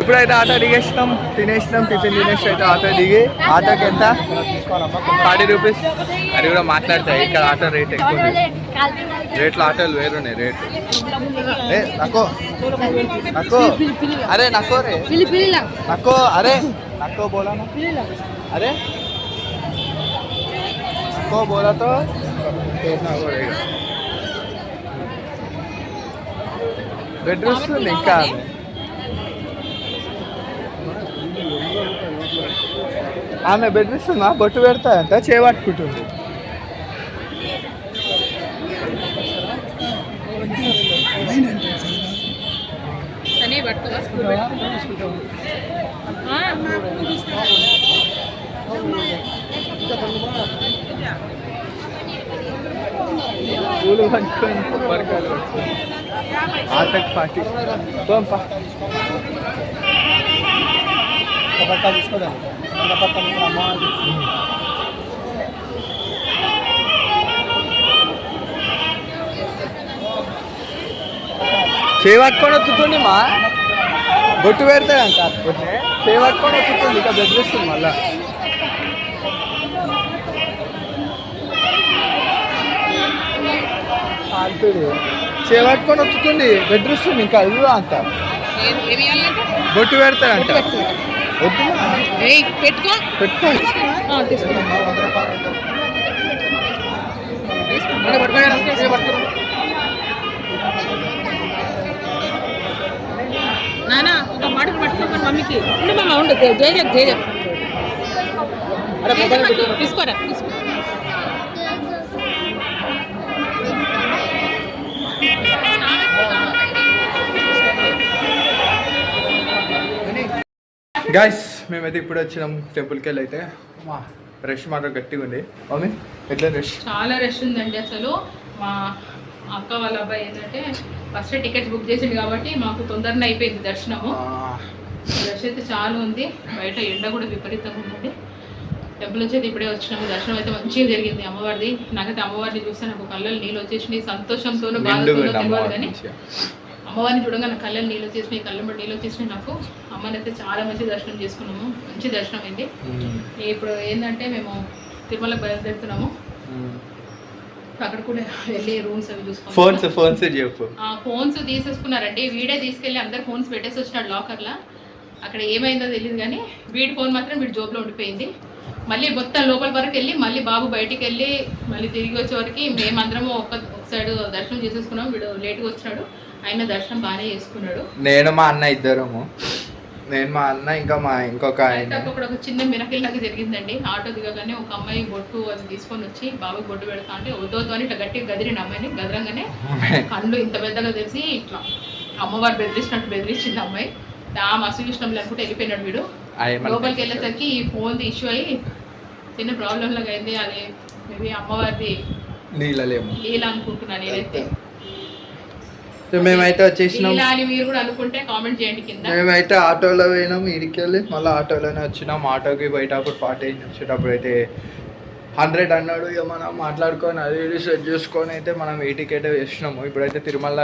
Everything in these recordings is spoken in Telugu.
ఇప్పుడైతే ఆటో దిగేసినాం తినేసినాం టిఫిన్ తినేసి అయితే ఆటో దిగి ఆటోకి ఎంత? Forty rupees. అది కూడా మాట్లాడతాయి ఇక్కడ ఆటో రేట్ ఎక్కువ రేట్లు ఆటోలు వేరున్నాయి రేట్ ఏ నక్కో నక్కో అరే నక్కో రే. నక్కో అరే నక్కో బోలా అరే నక్కో బోలాతో బెడ్ ఇంకా. ఆమె. బెదిరిస్తుందా బొట్టు పెడతా అంట చేపట్టుకుంటుంది పూలు కొబ్బరికాయలు పట్టుకొని ఆటకు పంప. చేపట్టుకొని వచ్చుతుంది మా బొట్టు పెడతాయి అంట చేపట్టుకొని వచ్చుతుంది ఇక బెదిరిస్తుంది మళ్ళా చేపట్టుకొని వచ్చుతుంది బెదిరిస్తుంది ఇంకా అది అంత బొట్టు వద్దు పెట్టుకో. పెట్టుకోండి నానా ఒక మాట పట్టుకోమని మమ్మీకి. ఉండు మామ ఉండు జయ జగ్ జయ జగ్. తీసుకోరా తీసుకో. గాయస్ మేమైతే ఇప్పుడు వచ్చినాం టెంపుల్కి వెళ్ళి అయితే మా రష్ మాత్రం గట్టిగా ఉంది. మమ్మీ ఎట్లా రష్ చాలా రష్ ఉందండి అసలు. మా అక్క వాళ్ళ అబ్బాయి ఏంటంటే ఫస్ట్ టికెట్స్ బుక్ చేసింది కాబట్టి మాకు తొందరనే అయిపోయింది దర్శనము. రష్ అయితే చాలా ఉంది. బయట ఎండ కూడా విపరీతంగా ఉందండి. టెంపుల్ వచ్చేది ఇప్పుడే వచ్చినాము. దర్శనం అయితే మంచిగా జరిగింది అమ్మవారిది. నాకైతే అమ్మవారిని చూస్తే నాకు కళ్ళలో నీళ్ళు వచ్చేసినాయి. సంతోషంతోనూ బాధతోనూ తెలియదు కానీ అమ్మవారిని చూడగా నా కళ్ళలో నీళ్ళు వచ్చేసినాయి కళ్ళ బట్టి నీళ్ళు వచ్చేసినాయి నాకు అమ్మని అయితే చాలా మంచి దర్శనం చేసుకున్నాము. మంచి దర్శనం అయింది ఇప్పుడు ఏంటంటే మేము తిరుమలకు బయలుదేరుతున్నాము. అక్కడ కూడా వెళ్ళి రూమ్స్ అవి చూసుకోవాలి ఫోన్స్ ఫోన్స్ చెప్పు. ఫోన్స్ తీసేసుకున్నారండి వీడే తీసుకెళ్ళి అందరు ఫోన్స్ పెట్టేసి వచ్చినాడు లాకర్లో. అక్కడ ఏమైందో తెలియదు కానీ వీడి ఫోన్ మాత్రం వీడి జోబులో ఉండిపోయింది. మళ్ళీ మొత్తం లోపల వరకు వెళ్ళి మళ్ళీ బాబు బయటికి వెళ్ళి మళ్ళీ తిరిగి వచ్చే వరకు మేమందరము ఒక సైడ్ దర్శనం చేసేసుకున్నాం వీడు లేట్గా వచ్చినాడు ఆయన దర్శనం బాగానే చేసుకున్నాడు. నేను మా అన్న ఇద్దరము. నేను మా అన్న ఇంకా మా ఇంకొక ఆయన. అక్కడ ఒక చిన్న మిరకిల్ లాగా జరిగిందండి. ఆటో దిగగానే ఒక అమ్మాయి బొట్టు అది తీసుకొని వచ్చి బాబుకి బొట్టు పెడతా అంటే వద్దొద్దు అని ఇట్లా గట్టిగా గదిరిన అమ్మాయిని గదరంగానే కళ్ళు ఇంత పెద్దగా తెలిసి ఇట్లా అమ్మవారు బెదిరించినట్టు బెదిరించింది అమ్మాయి. ఆ మస్తు ఇష్టం లేకుంటే వెళ్ళిపోయినాడు వీడు. లోపలికి వెళ్ళేసరికి ఈ ఫోన్ ఇష్యూ అయ్యి చిన్న ప్రాబ్లం లాగా అయింది అది మేబీ అమ్మవారిది నీళ్ళలేము. నేనైతే. మేమైతే వచ్చేసినాం. మీరు కూడా అనుకుంటే కామెంట్ చేయండి కింద. మేమైతే ఆటోలో పోయినాం ఇడికి వెళ్ళి మళ్ళీ ఆటోలోనే వచ్చినాం. ఆటోకి బయట అప్పుడు పార్టీ అయింది వచ్చేటప్పుడు అయితే హండ్రెడ్ అన్నాడు. ఇక మనం మాట్లాడుకొని అది ఇది సెట్ చేసుకొని అయితే మనం ఈ టికెట్ వేసినాము. ఇప్పుడైతే తిరుమల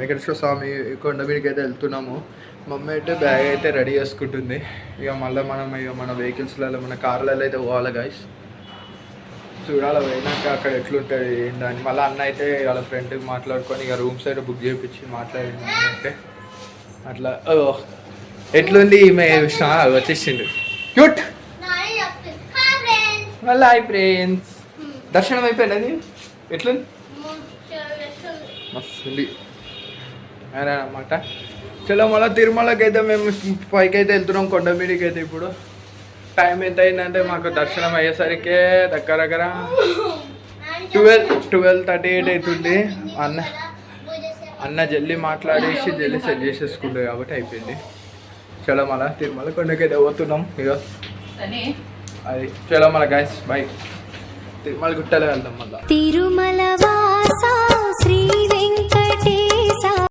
వెంకటేశ్వర స్వామి కొండ మీదకి అయితే వెళ్తున్నాము. మమ్మీ అయితే బ్యాగ్ అయితే రెడీ చేసుకుంటుంది. ఇక మళ్ళీ మనం ఇక మన వెహికల్స్లలో మన కార్లలో అయితే పోవాలి గాయస్ చూడాలి పోయినాక అక్కడ ఎట్లుంటుంది ఏంటని మళ్ళీ అన్న అయితే వాళ్ళ ఫ్రెండ్కి మాట్లాడుకొని ఇక రూమ్స్ అయితే బుక్ చేయించి మాట్లాడింది అంటే అట్లా. ఓ ఎట్లుంది ఈమె వచ్చేసిండు. క్యూట్ మళ్ళీ హాయ్ ఫ్రెండ్స్ దర్శనం అయిపోయినది ఎట్లుంది? మస్తు ఉంది అనమాట చలో మళ్ళీ తిరుమలకి అయితే మేము పైకి అయితే వెళ్తున్నాం కొండ మీదకి అయితే ఇప్పుడు. టైం ఎంత అయిందంటే మాకు దర్శనం అయ్యేసరికి దగ్గర దగ్గర ట్వెల్వ్ ట్వెల్వ్ థర్టీ ఎయిట్ అవుతుంది అన్న అన్న జల్దీ మాట్లాడేసి జల్దీ సెట్ చేసేసుకుంటుంది కాబట్టి అయిపోయింది. చలో మళ్ళీ తిరుమల కొండకి అయితే పోతున్నాం ఇక అది చలో మళ్ళీ గాయస్ బాయ్ తిరుమల గుట్టలో వెళ్దాం మళ్ళీ. తిరుమల వాసా శ్రీ వెంకటేశ